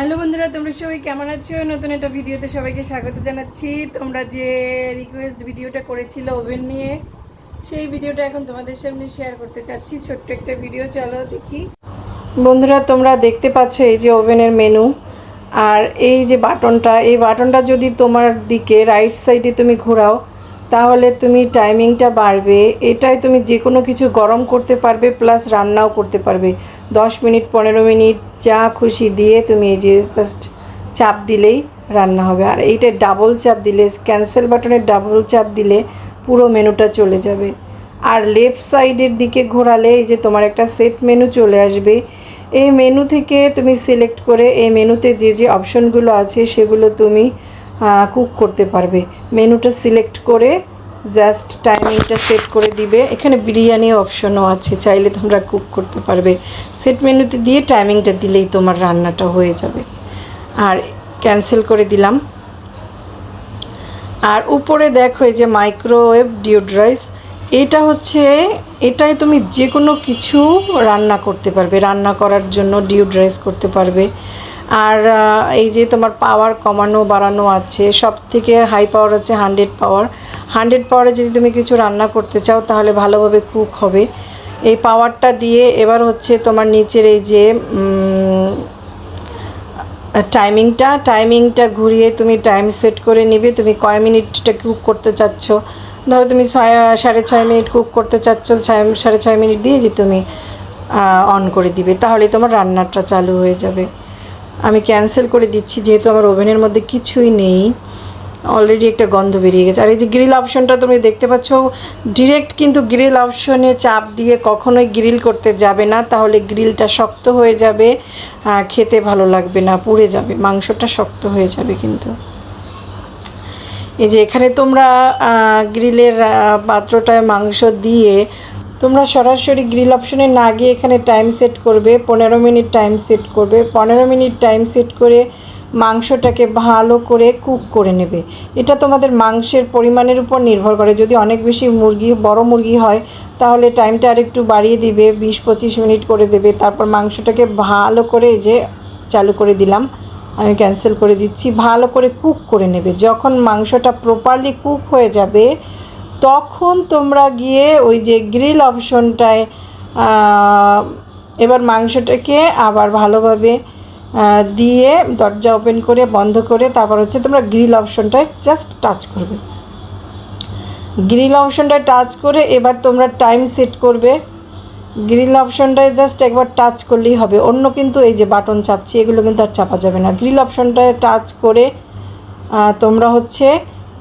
Hello বন্ধুরা, তোমরা সবাই কেমন আছো? নতুন একটা ভিডিওতে সবাইকে স্বাগত জানাচ্ছি। তোমরা যে রিকোয়েস্ট ভিডিওটা করেছিল ওভেন নিয়ে, সেই ভিডিওটা এখন তোমাদের সামনে শেয়ার করতে চাচ্ছি। ছোট্ট একটা ভিডিও, চলো দেখি। বন্ধুরা, তোমরা দেখতে পাচ্ছ এই যে ওভেনের মেনু আর এই যে বাটনটা, এই বাটনটা যদি তোমার দিকে রাইট সাইডে তুমি ঘোরাও তাহলে তুমি টাইমিংটা বাড়বে, এটাই তুমি যে কোনো কিছু গরম করতে পারবে প্লাস রান্নাও করতে পারবে। দশ মিনিট, পনেরো মিনিট যা খুশি দিয়ে তুমি এই যে জাস্ট চাপ দিলেই রান্না হবে। আর এইটা ডাবল চাপ দিলে ক্যান্সেল বাটনের ডাবল চাপ দিলে পুরো মেনুটা চলে যাবে। আর লেফট সাইডের দিকে ঘোরালে এই যে তোমার একটা সেট মেনু চলে আসবে। এই মেনু থেকে তুমি সিলেক্ট করে এই মেনুতে যে যে অপশনগুলো আছে সেগুলো তুমি কুক করতে পারবে। মেনুটা সিলেক্ট করে জাস্ট টাইমিংটা সেট করে দিবে। এখানে বিরিয়ানি অপশনও আছে, চাইলে তোমরা কুক করতে পারবে। সেট মেনুতে দিয়ে টাইমিংটা দিলেই তোমার রান্নাটা হয়ে যাবে। আর ক্যান্সেল করে দিলাম। আর উপরে দেখো এই যে মাইক্রোওয়েভ ডিওড্রাইস এটা হচ্ছে, এটাই তুমি যে কোনো কিছু রান্না করতে পারবে। রান্না করার জন্য ডিওড্রাইস করতে পারবে। আর এই যে তোমার পাওয়ার কমানো, বাড়ানো আছে সব থেকে হাই পাওয়ার হচ্ছে হান্ড্রেড পাওয়ার হান্ড্রেড পাওয়ারে যদি তুমি কিছু রান্না করতে চাও, তাহলে ভালোভাবে কুক হবে। এই পাওয়ারটা দিয়ে এবার হচ্ছে তোমার নিচের এই যে টাইমিংটা টাইমিংটা ঘুরিয়ে তুমি টাইম সেট করে নিবে। তুমি কয় মিনিটটা কুক করতে চাচ্ছ? ধরো তুমি ছয়, সাড়ে ছয় মিনিট কুক করতে চাচ্ছ, ছয়, সাড়ে ছয় মিনিট দিয়ে যে তুমি অন করে দিবে। তাহলে তোমার রান্নাটা চালু হয়ে যাবে। আমি ক্যান্সেল করে দিচ্ছি, যেহেতু আমার ওভেনের মধ্যে কিছুই নেই। অলরেডি একটা গন্ধ বেরিয়ে গেছে। আর এই যে গ্রিল অপশনটা তুমি দেখতে পাচ্ছ ডিরেক্ট কিন্তু গ্রিল অপশনে চাপ দিয়ে কখনোই গ্রিল করতে যাবে না। তাহলে গ্রিলটা শক্ত হয়ে যাবে খেতে ভালো লাগবে না, পুড়ে যাবে। মাংসটা শক্ত হয়ে যাবে কিন্তু। এই যে এখানে তোমরা গ্রিলের পাত্রটায় মাংস দিয়ে তোমরা সরাসরি গ্রিল অপশনে না গিয়ে এখানে টাইম সেট করবে, পনেরো মিনিট টাইম সেট করবে। পনেরো মিনিট টাইম সেট করে মাংসটাকে ভালো করে কুক করে নেবে। এটা তোমাদের মাংসের পরিমাণের উপর নির্ভর করে। যদি অনেক বেশি মুরগি, বড় মুরগি হয়, তাহলে টাইমটা আরেকটু বাড়িয়ে দিবে, বিশ পঁচিশ মিনিট করে দেবে। তারপর মাংসটাকে ভালো করে যে চালু করে দিলাম, আমি ক্যান্সেল করে দিচ্ছি। ভালো করে কুক করে নেবে। যখন মাংসটা প্রপারলি কুক হয়ে যাবে তখন তোমরা গিয়ে ওই যে গ্রিল অপশনটায় এবার মাংসটাকে আবার ভালোভাবে দিয়ে দরজা ওপেন করে, বন্ধ করে তারপর হচ্ছে তোমরা গ্রিল অপশনটায় জাস্ট টাচ করবে। গ্রিল অপশনটায় টাচ করে এবার তোমরা টাইম সেট করবে। গ্রিল অপশনটায় জাস্ট একবার টাচ করলেই হবে। অন্য কিন্তু এই যে বাটন চাপছি, এগুলো কিন্তু আর চাপা যাবে না। গ্রিল অপশনটায় টাচ করে তোমরা হচ্ছে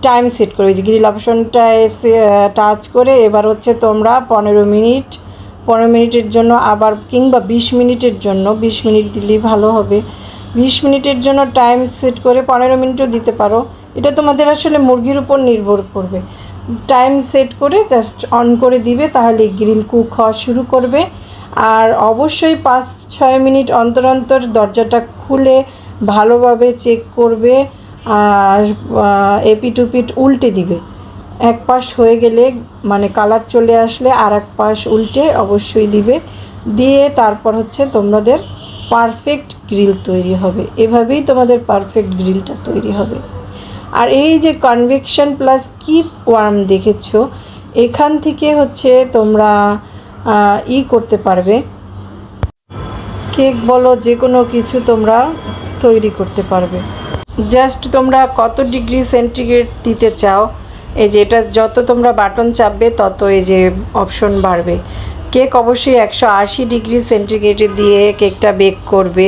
টাইম সেট করবে যে গ্রিল অপশনটায় টাচ করে, এবার হচ্ছে তোমরা পনেরো মিনিট, পনেরো মিনিটের জন্য আবার কিংবা বিশ মিনিটের জন্য, বিশ মিনিট দিলেই ভালো হবে। বিশ মিনিটের জন্য টাইম সেট করে পনেরো মিনিটও দিতে পারো। এটা তোমাদের আসলে মুরগির উপর নির্ভর করবে। টাইম সেট করে জাস্ট অন করে দিবে, তাহলে গ্রিল কুক হওয়া শুরু করবে। আর অবশ্যই পাঁচ, ছয় মিনিট অন্তর অন্তর দরজাটা খুলে ভালোভাবে চেক করবে। আর এপিট উপিট উল্টে দিবে। এক পাশ হয়ে গেলে মানে কালার চলে আসলে আর এক পাশ উল্টে অবশ্যই দিবে। দিয়ে তারপর হচ্ছে তোমাদের পারফেক্ট গ্রিল তৈরি হবে। এভাবেই তোমাদের পারফেক্ট গ্রিলটা তৈরি হবে। আর এই যে কনভেকশন প্লাস কিপ ওয়ার্ম দেখেছ, এখান থেকে হচ্ছে তোমরা ই করতে পারবে। কেক বলো যে কোনো কিছু তোমরা তৈরি করতে পারবে। জাস্ট তোমরা কত ডিগ্রি সেন্টিগ্রেড দিতে চাও, এই যে এটা যত তোমরা বাটন চাপবে, তত এই যে অপশন বাড়বে। কেক অবশ্যই একশো আশি ডিগ্রি সেন্টিগ্রেডে দিয়ে কেকটা বেক করবে।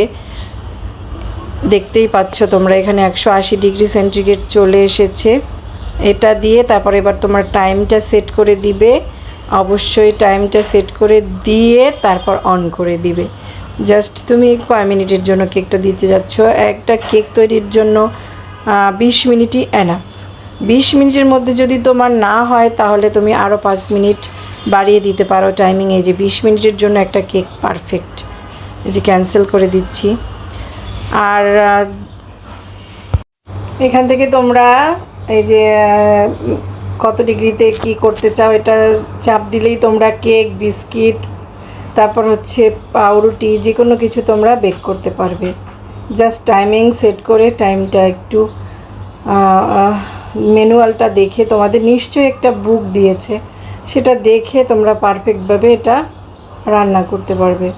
দেখতেই পাচ্ছ তোমরা এখানে একশো আশি ডিগ্রি সেন্টিগ্রেড চলে এসেছে। এটা দিয়ে তারপর এবার তোমার টাইমটা সেট করে দিবে। অবশ্যই টাইমটা সেট করে দিয়ে তারপর অন করে দিবে। জাস্ট তুমি কয় মিনিটের জন্য কেকটা দিতে যাচ্ছ? একটা কেক তৈরির জন্য বিশ মিনিটই এনাফ বিশ মিনিটের মধ্যে যদি তোমার না হয়, তাহলে তুমি আরও পাঁচ মিনিট বাড়িয়ে দিতে পারো টাইমিং এই যে বিশ মিনিটের জন্য একটা কেক পারফেক্ট এই যে ক্যান্সেল করে দিচ্ছি। আর এখান থেকে তোমরা এই যে কত ডিগ্রিতে কি করতে চাও, এটা চাপ দিলেই তোমরা কেক, বিস্কিট তারপর হচ্ছে পাউরুটি যে কোনো কিছু তোমরা বেক করতে পারবে। জাস্ট টাইমিং সেট করে টাইমটা একটু ম্যানুয়ালটা দেখে, তোমাদের নিশ্চয়ই একটা বুক দিয়েছে। সেটা দেখে তোমরা পারফেক্টভাবে এটা রান্না করতে পারবে।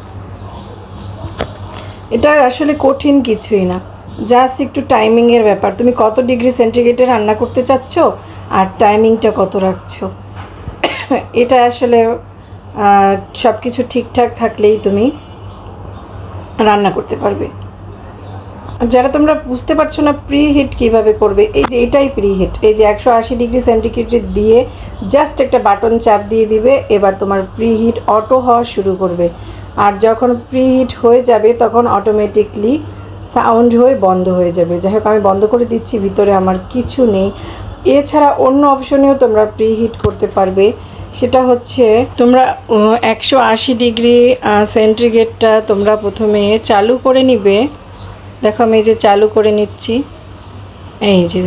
এটা আসলে কঠিন কিছুই না। জাস্ট একটু টাইমিংয়ের ব্যাপার। তুমি কত ডিগ্রি সেন্টিগ্রেডে রান্না করতে চাচ্ছ? আর টাইমিংটা কত রাখছো? এটা আসলে সব কিছু ঠিকঠাক থাকলেই তুমি রান্না করতে পারবে। যারা তোমরা বুঝতে পারছ না প্রি হিট কীভাবে করবে, এই যে এটাই প্রি হিট এই যে একশো আশি ডিগ্রি সেন্টিগ্রেডে দিয়ে জাস্ট একটা বাটন চাপ দিয়ে দিবে, এবার তোমার প্রি হিট অটো হওয়া শুরু করবে। আর যখন প্রি হিট হয়ে যাবে, তখন অটোমেটিকলি সাউন্ড হয়ে বন্ধ হয়ে যাবে। যাই হোক, আমি বন্ধ করে দিচ্ছি, ভিতরে আমার কিছু নেই। এছাড়া অন্য অপশনেও তোমরা প্রি হিট করতে পারবে। সেটা হচ্ছে তোমরা একশো আশি ডিগ্রি সেন্টিগ্রেডটা তোমরা প্রথমে চালু করে নিবে। দেখো আমি এই যে চালু করে নিচ্ছি। এই যে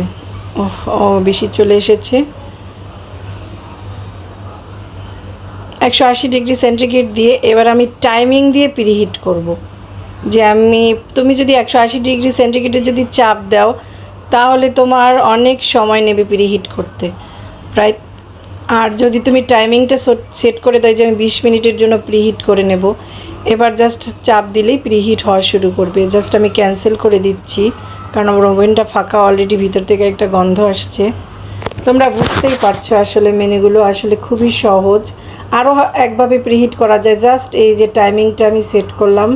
ও, বেশি চলে এসেছে। একশো আশি ডিগ্রি সেন্টিগ্রেড দিয়ে এবার আমি টাইমিং দিয়ে প্রিহিট করব। যে আমি, তুমি যদি একশো আশি ডিগ্রি সেন্টিগ্রেডে যদি চাপ দাও, তাহলে তোমার অনেক সময় নেবে প্রিহিট করতে। প্রায় আর যদি তুমি টাইমিংটা সেট করে দাও যে আমি বিশ মিনিটের জন্য প্রিহিট করে নেব, এবার জাস্ট চাপ দিলেই প্রিহিট হওয়া শুরু করবে। জাস্ট আমি ক্যান্সেল করে দিচ্ছি, কারণ আমার ওভেনটা ফাঁকা অলরেডি ভিতর থেকে একটা গন্ধ আসছে। তোমরা বুঝতেই পারছ আসলে মেনুগুলো আসলে খুবই সহজ। আরও একভাবে প্রিহিট করা যায়। জাস্ট এই যে টাইমিংটা আমি সেট করলাম,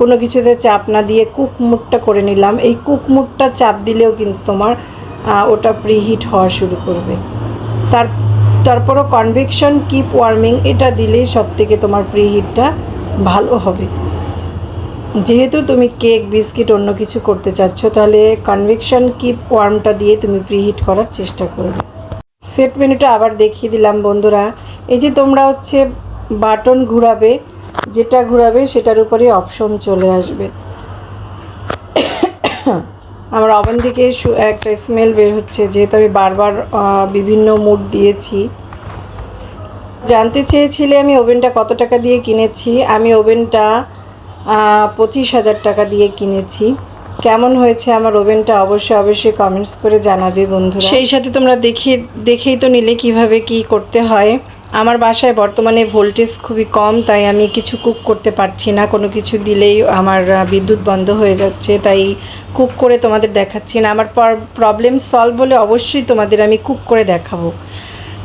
কোনো কিছুতে চাপ না দিয়ে কুক মুডটা করে নিলাম। এই কুক মুডটা চাপ দিলেও কিন্তু তোমার ওটা প্রিহিট হওয়া শুরু করবে। তার তারপরও কনভেকশন কিপ ওয়ার্মিং এটা দিলেই সব থেকে তোমার প্রিহিটটা ভালো হবে। যেহেতু তুমি কেক বিস্কিট অন্য কিছু করতে চাচ্ছ, তাহলে কনভেকশন কিপ ওয়ার্মটা দিয়ে তুমি প্রিহিট করার চেষ্টা করবে। সেট মেনুটা আবার দেখিয়ে দিলাম বন্ধুরা। এই যে তোমরা হচ্ছে বাটন ঘুরাবে, যেটা ঘুরাবে সেটার উপরে অপশন চলে আসবে। আমার ওভেন থেকে একটা স্মেল বের হচ্ছে, যেহেতু আমি বারবার বিভিন্ন মুড দিয়েছি। জানতে চেয়েছিলে আমি ওভেনটা কত টাকা দিয়ে কিনেছি? আমি ওভেনটা পঁচিশ হাজার টাকা দিয়ে কিনেছি। কেমন হয়েছে আমার ওভেনটা? অবশ্যই অবশ্যই কমেন্টস করে জানাবে বন্ধুরা। সেই সাথে তোমরা দেখিয়ে দেখেই তো নিলে কীভাবে কি করতে হয়। আমার বাসায় বর্তমানে ভোল্টেজ খুবই কম, তাই আমি কিছু কুক করতে পারছি না। কোনো কিছু দিলেই আমার বিদ্যুৎ বন্ধ হয়ে যাচ্ছে, তাই কুক করে তোমাদের দেখাচ্ছি না। আমার প্রবলেম সলভ হলে অবশ্যই তোমাদের আমি কুক করে দেখাবো।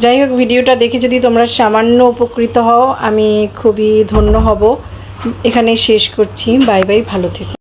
যাই হোক, ভিডিওটা দেখে যদি তোমরা সামান্য উপকৃত হও, আমি খুবই ধন্য হব। এখানেই শেষ করছি। বাই বাই, ভালো থেকো।